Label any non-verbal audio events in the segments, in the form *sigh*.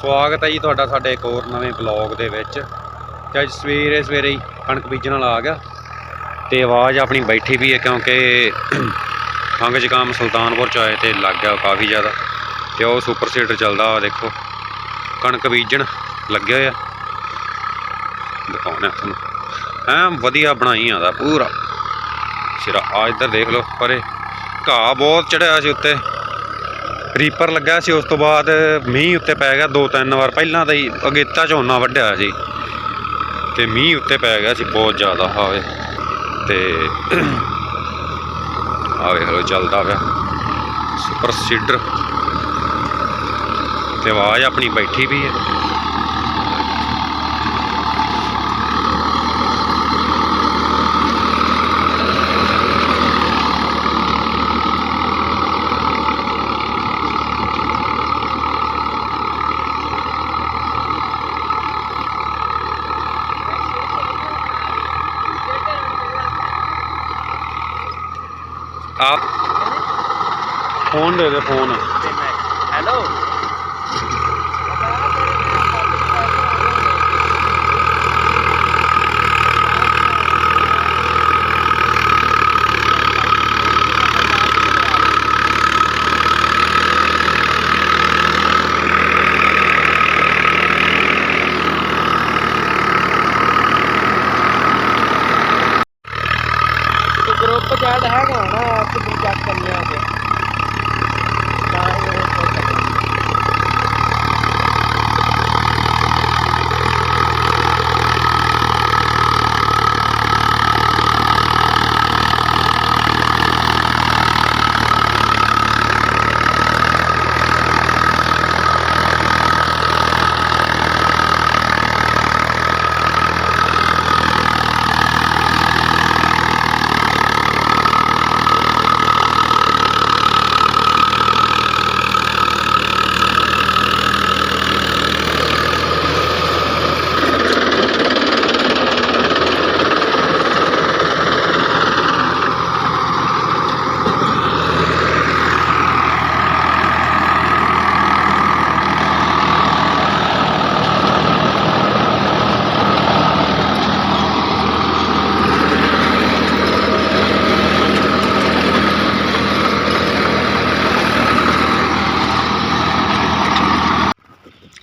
ਸਵਾਗਤ ਹੈ ਜੀ ਤੁਹਾਡਾ ਸਾਡੇ ਇੱਕ ਹੋਰ ਨਵੇਂ ਬਲੌਗ ਦੇ ਵਿੱਚ। ਤੇ ਅੱਜ ਸਵੇਰੇ ਸਵੇਰੇ ਹੀ ਕਣਕ ਬੀਜਣ ਵਾਲਾ ਆ ਗਿਆ। ਤੇ ਆਵਾਜ਼ ਆਪਣੀ ਬੈਠੀ ਵੀ ਹੈ ਕਿਉਂਕਿ *coughs* ਖੰਗ ਜ਼ੁਕਾਮ ਸੁਲਤਾਨਪੁਰ ਚ ਆਏ ਤੇ ਲੱਗ ਗਿਆ ਕਾਫੀ ਜ਼ਿਆਦਾ। ਤੇ ਉਹ ਸੁਪਰ ਸੀਡਰ ਚੱਲਦਾ ਆ ਦੇਖੋ। ਕਣਕ ਬੀਜਣ ਲੱਗਿਆ ਹੋਇਆ ਆ। ਦਿਖਾਉਣਾ ਤੁਹਾਨੂੰ। ਐਂ ਵਧੀਆ ਬਣਾਈ ਆਦਾ ਪੂਰਾ। ਸਿਰਾ ਆ ਇੱਧਰ ਦੇਖ ਲਓ ਪਰੇ। ਘਾਹ ਬਹੁਤ ਚੜਿਆ ਸੀ ਉੱਤੇ। ਰੀਪਰ ਲੱਗਾ ਸੀ, ਉਸ ਤੋਂ ਬਾਅਦ ਮੀਂਹ ਉੱਤੇ ਪੈ ਗਿਆ ਦੋ ਤਿੰਨ ਵਾਰ। ਪਹਿਲਾਂ ਤਾਂ ਹੀ ਅਗੇਤਾ ਝੋਨਾ ਵੱਢਿਆ ਸੀ। ਤੇ ਮੀਂਹ ਉੱਤੇ ਪੈ ਗਿਆ ਸੀ ਬਹੁਤ ਜ਼ਿਆਦਾ ਹਾਵੇ ਤੇ ਆਵੇ ਵੇਖ ਚੱਲਦਾ ਪਿਆ। ਸੁਪਰ ਸੀਡਰ ਤੇ ਆਵਾਜ਼ ਆਪਣੀ ਬੈਠੀ ਵੀ ਹੈ। ਆਪ ਫੋਨ ਦੇ ਦੇ ਫੋਨ। ਹੈਲੋ ਗਰੁੱਪ ਜਦ ਹੈਗਾ ਨਾ ਆਪ ਨੂੰ ਚੈੱਕ ਕਰਨੇ ਆ ਜੇ ਤਾਂ ਇਹ ਕੋਈ ਚੱਕਰ ਨਹੀਂ।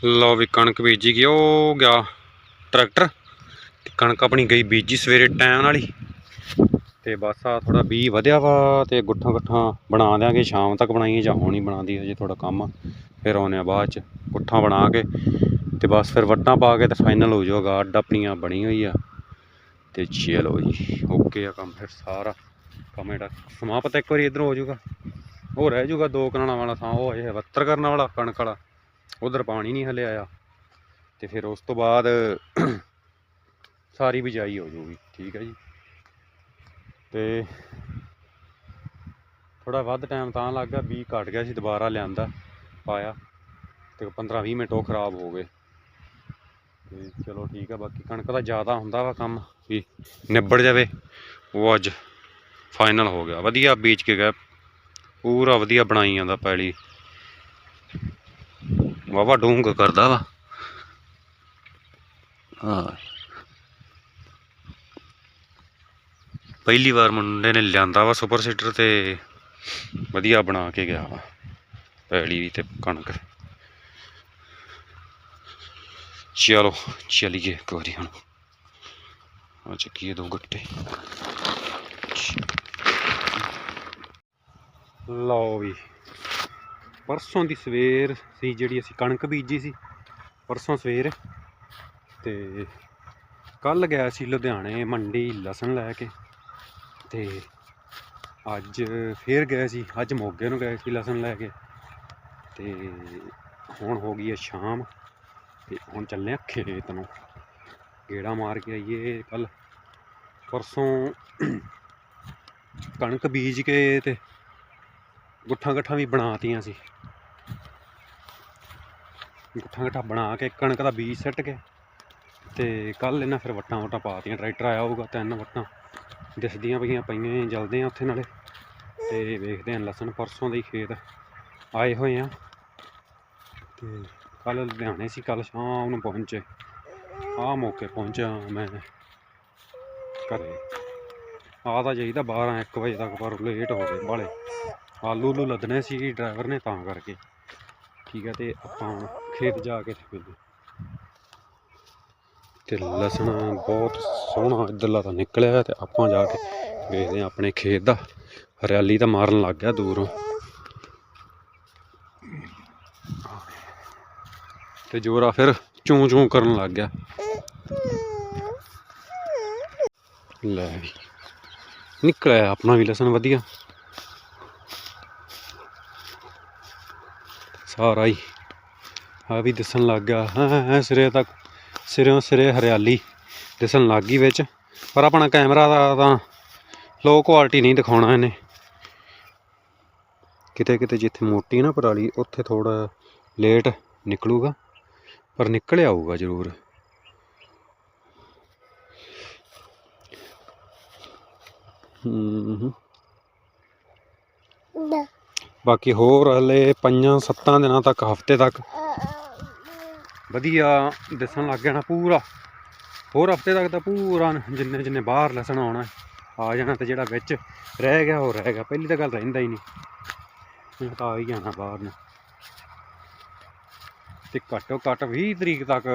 ਲਓ ਵੀ ਕਣਕ ਬੀਜੀ ਗਈ, ਉਹ ਗਿਆ ਟਰੈਕਟਰ ਕਣਕ ਆਪਣੀ ਗਈ ਬੀਜੀ ਸਵੇਰੇ ਟਾਈਮ ਨਾਲ ਹੀ। ਤੇ ਬਸ ਆ ਥੋੜਾ ਬੀ ਵਧਿਆ ਵਾ ਤੇ ਗੁੱਠਾਂ ਗੁੱਠਾਂ ਬਣਾ ਦਿਆਂਗੇ, ਸ਼ਾਮ ਤੱਕ ਬਣਾਈਏ ਜਾਂ ਹੁਣ ਹੀ ਬਣਾਦੀ ਹਜੇ ਥੋੜਾ ਕੰਮ। ਆ ਫਿਰ ਆਉਨੇ ਆ ਬਾਅਦ ਚ ਗੁੱਠਾਂ ਬਣਾ ਕੇ ਤੇ ਬਸ ਫਿਰ ਵੱਟਾਂ ਪਾ ਕੇ ਤੇ ਫਾਈਨਲ ਹੋ ਜਾਊਗਾ, ਅੱਡ ਆਪਣੀਆਂ ਬਣੀ ਹੋਈ ਆ। ਤੇ ਚਲੋ ਜੀ ਓਕੇ ਆ ਕੰਮ ਫਿਰ ਸਾਰਾ। ਕੰਮ ਇਹਦਾ ਸਮਾਪਤ ਇੱਕ ਵਾਰੀ ਇਧਰੋਂ ਹੋ ਜਾਊਗਾ। ਉਹ ਰਹਿ ਜਾਊਗਾ ਦੋ ਕਨਾਲਾਂ ਵਾਲਾ ਥਾਂ, ਉਹ ਹੈ 72 ਕਰਨ ਵਾਲਾ, ਕਣਕ ਵਾਲਾ। ਉਧਰ ਪਾਣੀ ਨਹੀਂ ਹਲੇ ਆਇਆ। ਤੇ ਫਿਰ ਉਸ ਤੋਂ ਬਾਅਦ *clears throat* ਸਾਰੀ ਬਿਜਾਈ ਹੋ ਜੂਗੀ, ਠੀਕ ਹੈ ਜੀ। ਤੇ ਥੋੜਾ ਵੱਧ ਟਾਈਮ ਤਾਂ ਲੱਗ ਗਿਆ ਬੀ ਘਟ ਗਿਆ ਸੀ, ਦੁਬਾਰਾ ਲਿਆਂਦਾ, ਪਾਇਆ। ਤੇ 15 20 ਮਿੰਟ ਉਹ ਖਰਾਬ ਹੋ ਗਏ। ਤੇ ਚਲੋ ਠੀਕ ਆ ਬਾਕੀ ਕਣਕ ਦਾ ਜ਼ਿਆਦਾ ਹੁੰਦਾ ਵਾ ਕੰਮ, ਵੀ ਨਿਬੜ ਜਾਵੇ, ਉਹ ਅੱਜ ਫਾਈਨਲ ਹੋ ਗਿਆ। ਵਧੀਆ ਬੀਜ ਕੇ ਗਿਆ ਪੂਰਾ ਵਧੀਆ ਬਣਾਈ ਜਾਂਦਾ ਪੈਲੀ। ਵਾਵਾ ਡੂੰਘ ਕਰਦਾ ਵਾ। ਹਾਂ। ਪਹਿਲੀ ਵਾਰ ਮੁੰਡੇ ਨੇ ਲਿਆਂਦਾ ਵਾ ਸੁਪਰ ਸੀਟਰ ਤੇ ਵਧੀਆ ਬਣਾ ਕੇ ਗਿਆ ਵਾ, ਪੈਲੀ ਵੀ ਤੇ ਕਣਕ। ਚਲੋ, ਚਲੀਏ ਇੱਕ ਵਾਰੀ ਹੁਣ। ਆ ਚੱਕੀਏ ਦੋ ਗੱਟੇ। ਲਓ ਵੀ। ਪਰਸੋਂ ਦੀ ਸਵੇਰ ਸੀ ਜਿਹੜੀ ਅਸੀਂ ਕਣਕ ਬੀਜੀ ਸੀ, ਪਰਸੋਂ ਸਵੇਰ। ਤੇ ਕੱਲ ਗਿਆ ਸੀ ਲੁਧਿਆਣੇ ਮੰਡੀ ਲਸਣ ਲੈ ਕੇ। ਤੇ ਅੱਜ ਫੇਰ ਗਏ ਸੀ, ਅੱਜ ਮੋਗੇ ਨੂੰ ਗਏ ਸੀ ਲਸਣ ਲੈ ਕੇ। ਤੇ ਹੁਣ ਹੋ ਗਈ ਹੈ ਸ਼ਾਮ, ਤੇ ਹੁਣ ਚੱਲੇ ਆ ਖੇਤ ਨੂੰ। ਗੇੜਾ ਮਾਰ ਕੇ ਆਈਏ ਕੱਲ ਪਰਸੋਂ ਕਣਕ ਬੀਜ ਕੇ ਤੇ ਗੁੱਠਾਂ ਗੱਠਾਂ ਵੀ ਬਣਾਤੀਆਂ ਸੀ। ਗੁੱਠਾਂ ਗੱਠਾਂ ਬਣਾ ਕੇ ਕਣਕ ਦਾ ਬੀਜ ਸੱਟ ਕੇ ਤੇ ਕੱਲ ਇਹਨਾਂ ਫਿਰ ਵੱਟਾਂ ਵਟਾਂ ਪਾਤੀਆਂ ਟਰੈਕਟਰ ਆਇਆ ਹੋਊਗਾ ਤਿੰਨ ਵੱਟਾਂ। ਦਿਸਦੀਆਂ ਪਈਆਂ ਪਈਆਂ ਜਲਦੇ ਆ ਉੱਥੇ ਨਾਲੇ। ਤੇ ਵੇਖਦੇ ਆ ਲਸਣ ਪਰਸੋਂ ਦੇ ਖੇਤ ਆਏ ਹੋਏ ਆ। ਤੇ ਕੱਲ ਲੁਧਿਆਣੇ ਸੀ ਕੱਲ ਸ਼ਾਮ ਨੂੰ ਪਹੁੰਚੇ। ਆ ਮੌਕੇ ਪਹੁੰਚਿਆ ਮੈਂ ਘਰੇ। ਆ ਤਾਂ ਜਾਈਦਾ 12 1 ਵਜੇ ਤੱਕ, ਪਰ ਲੇਟ ਹੋ ਗਏ ਬਾਲੇ ਆਲੂ ਨੂੰ ਲੱਦਣੇ ਸੀ ਡਰਾਈਵਰ ਨੇ ਤਾਂ ਕਰਕੇ। ਠੀਕ ਹੈ ਤੇ ਆਪਾਂ ਖੇਤ ਜਾ ਕੇ ਮਿਲਦੇ ਤੇ ਲਸਣ ਬਹੁਤ ਸੋਹਣਾ ਇੱਧਰਲਾ ਤਾਂ ਨਿਕਲਿਆ ਤੇ ਆਪਾਂ ਜਾ ਕੇ ਵੇਖਦੇ ਹਾਂ ਆਪਣੇ ਖੇਤ ਦਾ। ਹਰਿਆਲੀ ਤਾਂ ਮਾਰਨ ਲੱਗ ਗਿਆ ਦੂਰੋਂ। ਤੇ ਜੋਰਾ ਫਿਰ ਚੂੰ ਚੂੰ ਕਰਨ ਲੱਗ ਗਿਆ। ਲੈ ਵੀ, ਨਿਕਲਿਆ ਆਪਣਾ ਵੀ ਲਸਣ ਵਧੀਆ। ਸਾਰਾ ਹੀ ਆ ਵੀ ਦਿਸਣ ਲੱਗ ਗਿਆ। ਹਾਂ ਸਿਰੇ ਤੱਕ ਸਿਰਿਓਂ ਸਿਰੇ ਹਰਿਆਲੀ ਦਿਸਣ ਲੱਗ ਗਈ ਵਿੱਚ। ਪਰ ਆਪਣਾ ਕੈਮਰਾ ਦਾ ਤਾਂ ਲੋ ਕੁਆਲਿਟੀ ਨਹੀਂ ਦਿਖਾਉਣਾ ਇਹਨੇ। ਕਿਤੇ ਕਿਤੇ ਜਿੱਥੇ ਮੋਟੀ ਨਾ ਪਰਾਲੀ ਉੱਥੇ ਥੋੜਾ ਲੇਟ ਨਿਕਲੂਗਾ ਪਰ ਨਿਕਲ ਆਊਗਾ ਜ਼ਰੂਰ। ਬਾਕੀ ਹੋਰ ਹਲੇ ਪੰਜਾਂ ਸੱਤਾਂ ਦਿਨਾਂ ਤੱਕ ਹਫ਼ਤੇ ਤੱਕ ਵਧੀਆ ਦਿਸਣ ਲੱਗ ਜਾਣਾ ਪੂਰਾ। ਹੋਰ ਹਫ਼ਤੇ ਤੱਕ ਤਾਂ ਪੂਰਾ ਜਿੰਨੇ ਜਿੰਨੇ ਬਾਹਰ ਲਸਣ ਆਉਣਾ, ਆ ਜਾਣਾ ਤੇ ਜਿਹੜਾ ਵਿੱਚ ਰਹਿ ਗਿਆ, ਉਹ ਰਹਿ ਗਿਆ। ਪਹਿਲੀ ਤਾਂ ਗੱਲ ਰਹਿੰਦਾ ਹੀ ਨਹੀਂ। ਤਾਂ ਆ ਹੀ ਜਾਣਾ ਬਾਹਰ ਨੂੰ। ਤੇ ਘੱਟੋ ਘੱਟ 20 ਤਰੀਕ ਤੱਕ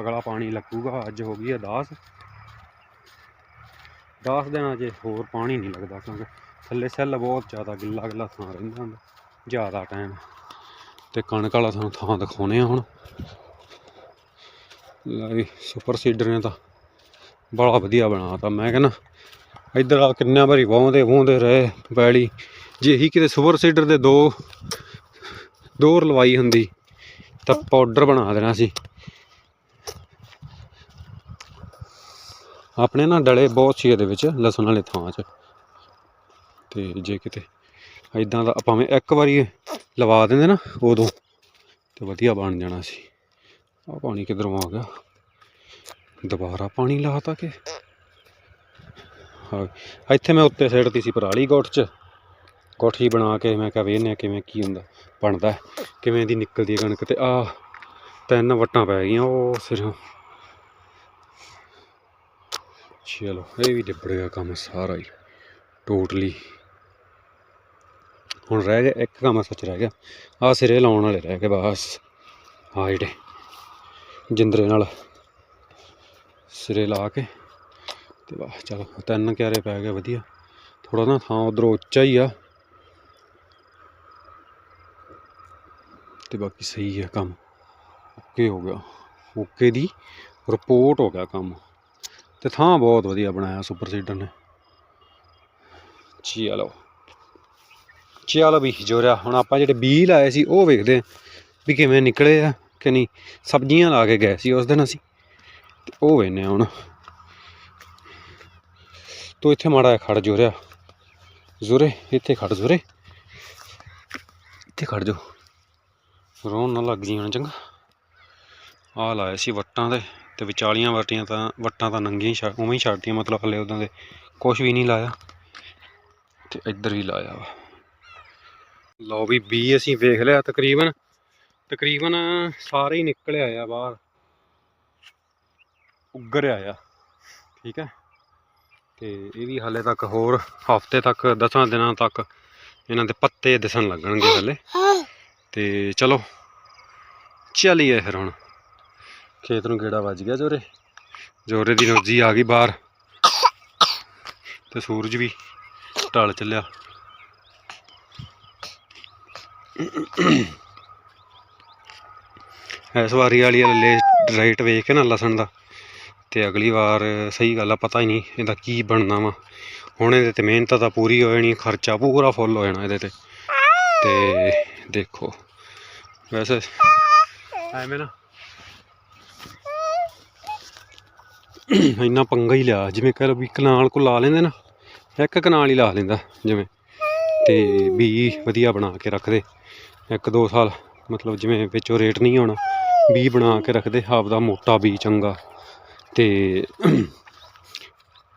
ਅਗਲਾ ਪਾਣੀ ਲੱਗੂਗਾ। ਅੱਜ ਹੋ ਗਈ ਆ 10 10 ਦਿਨਾਂ 'ਚ ਹੋਰ ਪਾਣੀ ਨਹੀਂ ਲੱਗਦਾ, ਕਿਉਂਕਿ ਥੱਲੇ ਸੈੱਲ ਬਹੁਤ ਜ਼ਿਆਦਾ ਗਿੱਲਾ ਗਿੱਲਾ ਥਾਂ ਰਹਿੰਦਾ ਹੁੰਦਾ। ਜ਼ਿਆਦਾ ਟਾਈਮ ਤੇ ਕਣਕ ਵਾਲਾ ਤੁਹਾਨੂੰ ਥਾਂ ਦਿਖਾਉਣੇ ਆ ਹੁਣ। ਲੈ ਵੀ ਸੁਪਰ ਸੀਡਰ ਨੇ ਤਾਂ ਬੜਾ ਵਧੀਆ ਬਣਾਤਾ। ਮੈਂ ਕਹਿੰਦਾ, ਇੱਧਰ ਆ ਕਿੰਨਾ ਵਾਰੀ ਵਾਹੁੰਦੇ ਵਾਹੁੰਦੇ ਰਹੇ ਪੈਲੀ। ਜੇ ਇਹੀ ਕਿਤੇ ਸੁਪਰ ਸੀਡਰ ਦੇ ਦੋ ਦੋ ਲਵਾਈ ਹੁੰਦੀ, ਤਾਂ ਪਾਊਡਰ ਬਣਾ ਦੇਣਾ ਸੀ। ਆਪਣੇ ਨਾ ਡਲੇ ਬਹੁਤ ਸੀ ਇਹਦੇ ਵਿੱਚ, ਲਸਣ ਵਾਲੇ ਥਾਂ 'ਚ। ਤੇ ਜੇ ਕਿਤੇ ਐਦਾਂ ਦਾ ਭਾਵੇਂ ਇੱਕ ਵਾਰੀ ਲਵਾ ਦਿੰਦੇ ਨਾ ਉਦੋਂ, ਤੇ ਵਧੀਆ ਬਣ ਜਾਣਾ ਸੀ। ਆ ਪਾਣੀ ਕਿੱਧਰੋਂ ਆ ਗਿਆ? ਦੁਬਾਰਾ ਪਾਣੀ ਲਾਤਾ ਕਿ? ਹਾਂ, ਇੱਥੇ ਮੈਂ ਉੱਤੇ ਸਾਈਡ ਸਿੱਟਤੀ ਸੀ ਪਰਾਲੀ ਗੁੱਠ 'ਚ। ਕੋਠੀ ਬਣਾ ਕੇ ਮੈਂ ਕਿਹਾ ਵੇਖਨੇ ਕਿਵੇਂ ਕੀ ਹੁੰਦਾ, ਬਣਦਾ ਕਿਵੇਂ ਦੀ ਨਿਕਲਦੀ ਹੈ ਕਣਕ ਤੇ। ਆ ਤਿੰਨ ਵਟਾਂ ਪੈ ਗਈਆਂ ਉਹ ਸਿਰੋਂ। ਚਲੋ, ਇਹ ਵੀ ਡਿੱਬੜ ਗਿਆ ਕੰਮ ਸਾਰਾ ਹੀ ਟੋਟਲੀ ਹੁਣ ਰਹਿ ਗਿਆ, ਇੱਕ ਕੰਮ ਸੱਚ ਰਹਿ ਗਿਆ। ਆ ਸਿਰੇ ਲਾਉਣ ਵਾਲੇ ਰਹਿ ਗਏ ਬਸ। ਆ ਜਿਹੜੇ ਜਿੰਦਰੇ ਨਾਲ ਸਿਰੇ ਲਾ ਕੇ ਤੇ ਵਾਹ, ਚਲੋ ਤਿੰਨ ਕਿਆਰੇ ਪੈ ਗਏ, ਵਧੀਆ। ਥੋੜਾ ਨਾ ਥਾਂ ਉਧਰੋਂ ਉੱਚਾ ਹੀ ਆ। ਤੇ ਬਾਕੀ ਸਹੀ ਹੈ ਕੰਮ। ਓਕੇ ਹੋ ਗਿਆ। ਓਕੇ ਦੀ ਰਿਪੋਰਟ ਹੋ ਗਿਆ ਕੰਮ। ਤੇ ਥਾਂ ਬਹੁਤ ਵਧੀਆ ਬਣਾਇਆ ਸੁਪਰ ਸੀਡਰ ਨੇ। ਚਲੋ ਚਲੋ ਵੀ ਜੋਰਿਆ। ਹੁਣ ਆਪਾਂ ਜਿਹੜੇ ਬੀ ਲਾਏ ਸੀ, ਉਹ ਵੇਖਦੇ ਹਾਂ ਵੀ ਕਿਵੇਂ ਨਿਕਲੇ ਆ। ਕਿ ਨਹੀਂ, ਸਬਜ਼ੀਆਂ ਲਾ ਕੇ ਗਏ ਸੀ ਉਸ ਦਿਨ ਅਸੀਂ। ਉਹ ਵੇਨੇ ਹੁਣ। ਤੂੰ ਇੱਥੇ ਮਾੜਾ ਜਿਹਾ ਖੜ ਜੋਰਿਆ ਜ਼ੋਰੇ, ਇੱਥੇ ਖੜ ਜ਼ੋਰੇ। ਇੱਥੇ ਖੜ ਜੋ ਰੋਣ ਨਾ ਲੱਗ ਜੀ ਹੁਣ ਚੰਗਾ। ਆ ਲਾਇਆ ਸੀ ਵੱਟਾਂ ਦੇ ਤੇ ਵਿਚਾਲੀਆਂ ਵਟੀਆਂ ਤਾਂ, ਵੱਟਾਂ ਤਾਂ ਨੰਗੀਆਂ ਉਵੇਂ ਹੀ ਛੱਡਤੀਆਂ ਮਤਲਬ ਹਲੇ ਉਦਾਂ ਦੇ। ਕੁਝ ਵੀ ਨਹੀਂ ਲਾਇਆ। ਤੇ ਇੱਧਰ ਵੀ ਲਾਇਆ ਵਾ। ਲਓ ਵੀ ਬੀ ਅਸੀਂ ਵੇਖ ਲਿਆ ਤਕਰੀਬਨ। ਤਕਰੀਬਨ ਸਾਰੇ ਹੀ ਨਿਕਲ ਆਇਆ ਬਾਹਰ। ਉੱਗਰ ਆਇਆ ਠੀਕ ਹੈ। ਤੇ ਇਹ ਵੀ ਹਾਲੇ ਤੱਕ ਹੋਰ ਹਫ਼ਤੇ ਤੱਕ 10 ਦਿਨਾਂ ਤੱਕ ਇਹਨਾਂ ਦੇ ਪੱਤੇ ਦਿਸਣ ਲੱਗਣਗੇ ਹਲੇ। ਤੇ ਚਲੋ, ਚੱਲੀਏ ਫਿਰ ਹੁਣ। ਖੇਤ ਨੂੰ ਗੇੜਾ ਵੱਜ ਗਿਆ ਜੋਰੇ। ਜੋਰੇ ਦੀ ਨੋਜੀ ਆ ਗਈ ਬਾਹਰ। ਤੇ ਸੂਰਜ ਵੀ ਢਲ ਚੱਲਿਆ। ਇਸ ਵਾਰੀ ਵਾਲੀ ਲੈ ਰੇਟ ਵੇਖ ਕੇ ਨਾ ਲਸਣ ਦਾ। ਤੇ ਅਗਲੀ ਵਾਰ ਸਹੀ ਗੱਲ ਆ, ਪਤਾ ਹੀ ਨਹੀਂ ਇਹਦਾ ਕੀ ਬਣਨਾ ਵਾ। ਹੁਣ ਇਹਦੇ ਤੇ ਮਿਹਨਤ ਤਾਂ ਪੂਰੀ ਹੋ ਜਾਣੀ, ਖਰਚਾ ਪੂਰਾ ਫੁੱਲ ਹੋ ਜਾਣਾ ਇਹਦੇ ਤੇ। ਤੇ ਦੇਖੋ, ਵੈਸੇ ਐਵੇਂ ਨਾ। ਇੰਨਾ ਪੰਗਾ ਹੀ ਲਿਆ, ਜਿਵੇਂ ਕਹ ਲਓ ਵੀ ਕਨਾਲ ਕੋ ਲਾ ਲੈਂਦੇ ਨਾ, ਇੱਕ ਕਨਾਲ ਹੀ ਲਾ ਲੈਂਦਾ, ਜਿਵੇਂ। ਤੇ ਬੀ ਵਧੀਆ ਬਣਾ ਕੇ ਰੱਖਦੇ, ਇੱਕ ਦੋ ਸਾਲ, ਮਤਲਬ ਜਿਵੇਂ ਵਿੱਚੋਂ ਰੇਟ ਨਹੀਂ ਆਉਣਾ ਬੀ ਬਣਾ ਕੇ ਰੱਖਦੇ, ਆਪਦਾ ਮੋਟਾ ਬੀ ਚੰਗਾ। ਤੇ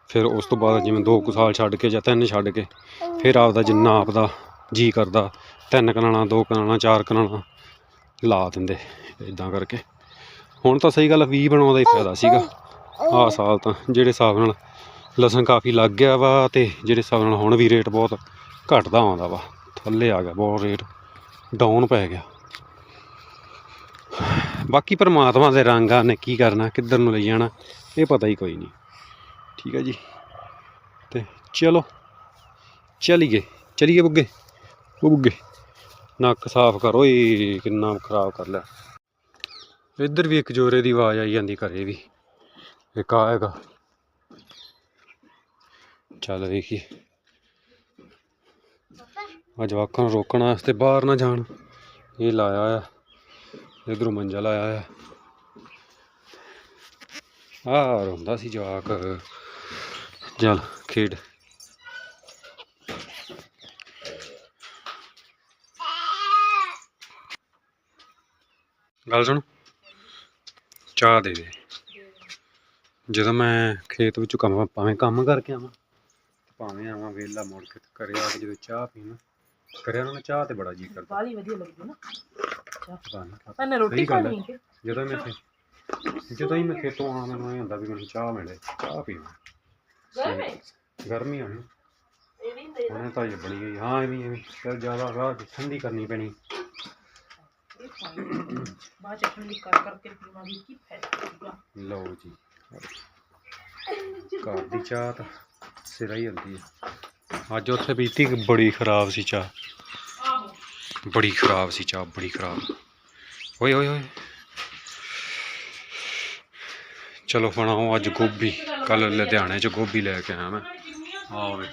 ਫਿਰ ਉਸ ਤੋਂ ਬਾਅਦ ਜਿਵੇਂ ਦੋ ਕੁ ਸਾਲ ਛੱਡ ਕੇ ਜਾਂ ਤਿੰਨ ਛੱਡ ਕੇ, ਫਿਰ ਆਪਦਾ ਜਿੰਨਾ ਆਪਦਾ ਜੀ ਕਰਦਾ, ਤਿੰਨ ਕਨਾਲਾਂ, ਦੋ ਕਨਾਲਾਂ, ਚਾਰ ਕਨਾਲਾਂ ਲਾ ਦਿੰਦੇ ਇਦਾਂ ਕਰਕੇ। ਹੁਣ ਤਾਂ ਸਹੀ ਗੱਲ 20 ਬਣਾਉਣ ਦਾ ਹੀ ਫਾਇਦਾ ਸੀਗਾ। ਆਹ ਸਾਲ ਤਾਂ ਜਿਹੜੇ ਹਿਸਾਬ ਨਾਲ ਲਸਣ ਕਾਫੀ ਲੱਗ ਗਿਆ ਵਾ ਤੇ ਜਿਹੜੇ ਹਿਸਾਬ ਨਾਲ ਹੁਣ ਵੀ ਰੇਟ ਬਹੁਤ ਘਟਦਾ ਆਉਂਦਾ ਵਾ, ਥੱਲੇ ਆ ਗਿਆ, ਬਹੁਤ ਰੇਟ ਡਾਊਨ ਪੈ ਗਿਆ। ਬਾਕੀ ਪਰਮਾਤਮਾ ਦੇ ਰੰਗਾਂ ਨੇ ਕੀ ਕਰਨਾ, ਕਿੱਧਰ ਨੂੰ ਲਈ ਜਾਣਾ, ਇਹ ਪਤਾ ਹੀ ਕੋਈ ਨਹੀਂ। ਠੀਕ ਹੈ ਜੀ। ਤੇ ਚਲੋ, ਚਲੀਏ। ਚਲੀਏ ਬੁੱਗੇ। ਉਹ ਬੁੱਗੇ, ਨੱਕ ਸਾਫ਼ ਕਰ ਓਏ ਕਿੰਨਾ ਖਰਾਬ ਕਰ ਲਿਆ। ਇੱਧਰ ਵੀ ਇੱਕ ਜੋਰੇ ਦੀ ਆਵਾਜ਼ ਆਈ ਜਾਂਦੀ ਘਰੇ ਵੀ। ਇੱਕ ਆ ਚੱਲ ਵੇਖੀਏ। ਅੱਜ ਜਵਾਕਾਂ ਨੂੰ ਰੋਕਣ ਵਾਸਤੇ ਬਾਹਰ ਨਾ ਜਾਣ। ਇਹ ਲਾਇਆ ਆ। ਇਧਰੋਂ ਮੰਜਾ ਲਾਇਆ ਆ ਆ ਰੋਂਦਾ ਸੀ ਜਵਾਕ। ਚੱਲ, ਖੇਡ। ਗੱਲ ਸੁਣ। ਚਾਹ ਦੇ ਦੇ। ਜਦੋਂ ਮੈਂ ਖੇਤ ਵਿੱਚੋਂ ਕੰਮ, ਭਾਵੇਂ ਕੰਮ ਕਰਕੇ ਆਵਾਂ, ਭਾਵੇਂ ਆਵਾਂ ਵੇਲਾ ਮੁੜ ਕੇ ਤੇ ਆ ਕੇ ਜਦੋਂ ਚਾਹ ਪੀਣਾ ਕਰਿਆ ਨਾ ਚਾਹ ਤੇ ਬੜਾ ਜੀ ਕਰਦਾ। ਬਾਲੀ ਵਧੀਆ ਲੱਗਦੀ ਨਾ। ਪਤਾ ਨੀ ਕਿਆ। ਪਹਿਲਾਂ ਰੋਟੀ ਸਹੀ ਗੱਲ ਖਾਣੀ ਹੈ। ਕਿ? ਜਦੋਂ ਮੈਂ ਖੇ- ਜਦੋਂ ਹੀ ਮੈਂ ਖੇਤੋਂ ਆਉਣਾ ਮੈਨੂੰ ਇਹ ਹੁੰਦਾ ਵੀ ਮੈਨੂੰ ਚਾਹ ਮਿਲੇ ਚਾਹ ਪੀਵਾਂ। ਗਰਮੇ? ਗਰਮੀ ਇਹ ਵੀ ਦੇ ਤਾਂ ਇਹ ਬਣੀ ਗਈ। ਹਾਂ ਇਹ ਵੀ ਇਹ ਵੀ। ਜ਼ਿਆਦਾ ਰਾਹ ਠੰਡੀ ਕਰਨੀ ਪੈਣੀ। ਇਹ ਬਾਅਦ ਚ ਠੰਡੀ ਕਰ ਕਰਕੇ ਪੀਵਾਂਗੇ। ਕੀ ਫਾਇਦਾ ਹੋਊਗਾ ਲਓ ਜੀ। ਘਰ ਦੀ ਚਾਹ ਤਾਂ ਸਿਰਾ ਹੀ ਹੁੰਦੀ ਹੈ। ਅੱਜ ਉੱਥੇ ਪੀਤੀ ਕਿ ਬੜੀ ਖਰਾਬ ਸੀ ਚਾਹ। ਬੜੀ ਖਰਾਬ ਸੀ ਚਾਹ, ਬੜੀ ਖਰਾਬ। ਓਏ ਓਏ ਓਏ। ਚਲੋ ਬਣਾਓ ਅੱਜ ਗੋਭੀ। ਕੱਲ ਲੁਧਿਆਣੇ ਚ ਗੋਭੀ ਲੈ ਕੇ ਆਇਆ ਮੈਂ। ਆਹ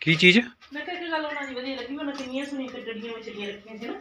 ਕੀ ਚੀਜ਼? ਮੈਂ ਕਿਹਾ ਕਿ ਗੱਲ ਉਹਨਾਂ ਦੀ ਵਧੀਆ ਲੱਗੀ। ਮੈਨੂੰ ਕਿੰਨੀਆਂ ਸੁਣੀ ਕੱਢੜੀਆਂ ਵਿੱਚ ਰੱਖੀਆਂ ਸੀ ਨਾ।